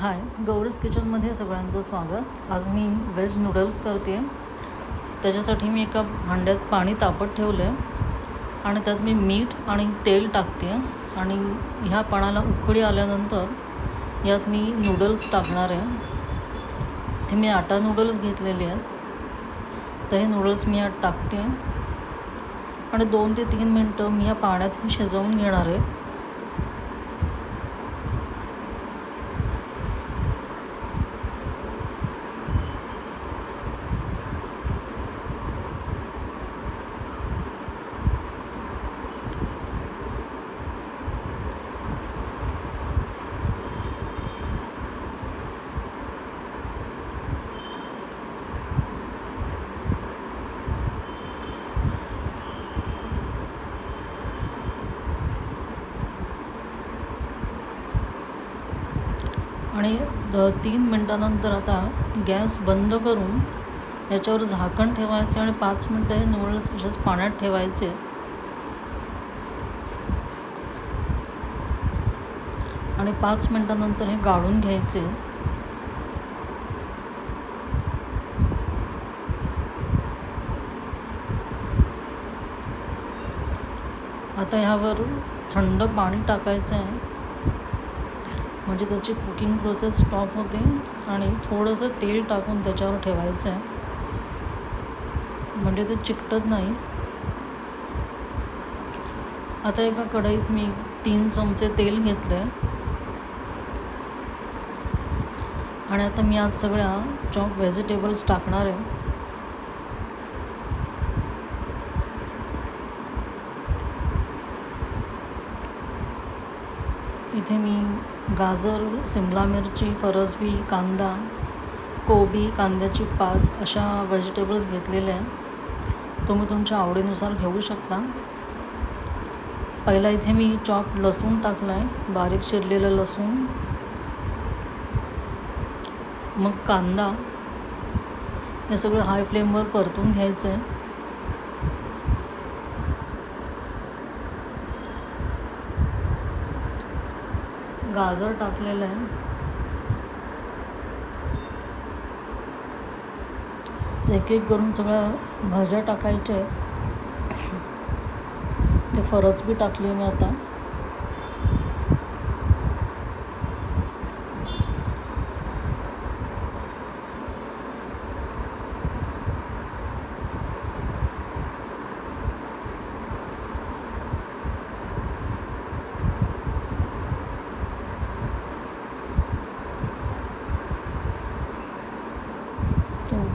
हाय गौरीज किचनमध्ये सगळ्यांचं स्वागत. आज मी व्हेज नूडल्स करते. त्याच्यासाठी मी एका भांड्यात पाणी तापत ठेवलं आहे आणि त्यात मी मीठ आणि तेल टाकते. आणि ह्या पाण्याला उकळी आल्यानंतर यात मी नूडल्स टाकणार आहे. ते मी आटा नूडल्स घेतलेले आहेत. तर हे नूडल्स मी यात टाकते. आणि दोन ते तीन मिनटं मी या पाण्यात शिजवून घेणार आहे. आणि द तीन मिनटानंतर आता गॅस बंद करून याच्यावर झाकण ठेवायचे आणि पाच मिनटं हे नूडल्स असेच पाण्यात ठेवायचे. आणि पाच मिनटानंतर हे गाळून घ्यायचे. आता ह्यावर थंड पाणी टाकायचं आहे म्हणजे त्याची कुकिंग प्रोसेस स्टॉप होते आणि थोडंसं तेल टाकून त्याच्यावर ठेवायचं आहे म्हणजे ते चिकटत नाही. आता एका कढईत मी तीन चमचे तेल घेतले आणि आता मी आज सगळ्या चॉप व्हेजिटेबल्स टाकणार आहे. इथे मी गाजर सिमला मिरची फरसबी कांदा कोबी कांद्याची पात अशा व्हेजिटेबल्स घेतलेल्या आहेत. तुम्ही तुमच्या आवडीनुसार घेऊ शकता. पहिला इथे मी चॉप लसूण टाकला आहे बारीक चिरलेलं लसूण मग कांदा. हे सगळं हाय फ्लेमवर परतून घ्यायचं आहे गाजर टाकलेलं आहे. एक एक करून सगळ्या भाज्या टाकायच्या आहेत ते फरस बी टाकली मी आता.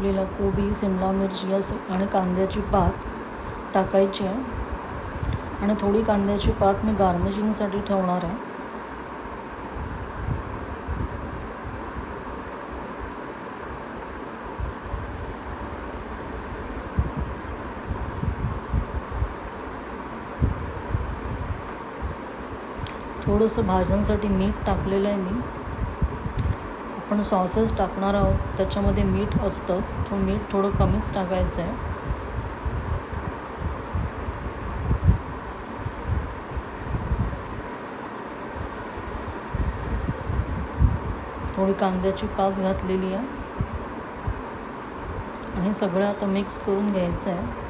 उरलेला कोबी सिमला मिरची असं आणि कांद्याची पात टाकायची आहे. आणि थोडी कांद्याची पात मी गार्निशिंगसाठी ठेवणार आहे. थोडंसं भाज्यांसाठी मीठ टाकलेलं आहे मी. आपण सॉसेस टाकणार आहोत त्याच्यामध्ये मीठ असतंच तो मीठ थोडं कमीच टाकायचं आहे. थोडी कांद्याची पात घातलेली आहे. आणि सगळं आता मिक्स करून घ्यायचं आहे.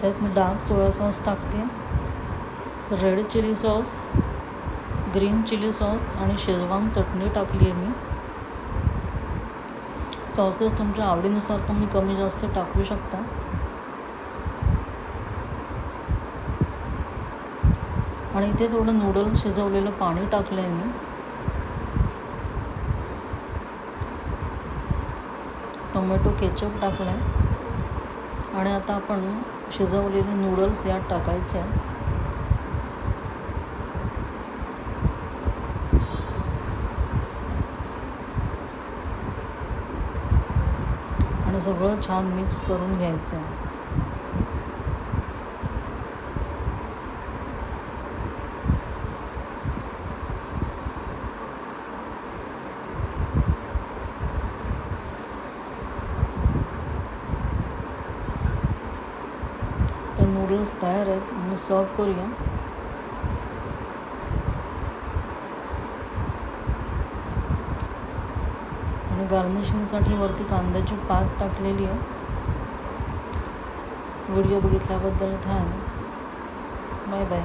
त्यात मी डार्क सोया सॉस टाकते. Red chilli sauce green chilli sauce आणि शेजवान चटणी टाकली आहे मी. सॉसेस तुमच्या आवडीनुसार तुम्ही कमी जास्त टाकू शकता. आणि इथे थोडं नूडल्स शिजवलेलं पाणी टाकलं आहे मी. टोमॅटो केचप टाकला आहे आणि आता आपण शिजवलेले नूडल्स यात टाकायचे. आणि सगळं छान मिक्स करून घ्यायचं. आहे तयार आहेत म्हणून सर्व करूया. आणि गार्निशिंगसाठी वरती कांद्याची पात टाकलेली आहे. व्हिडिओ बघितल्याबद्दल थँक्स बाय बाय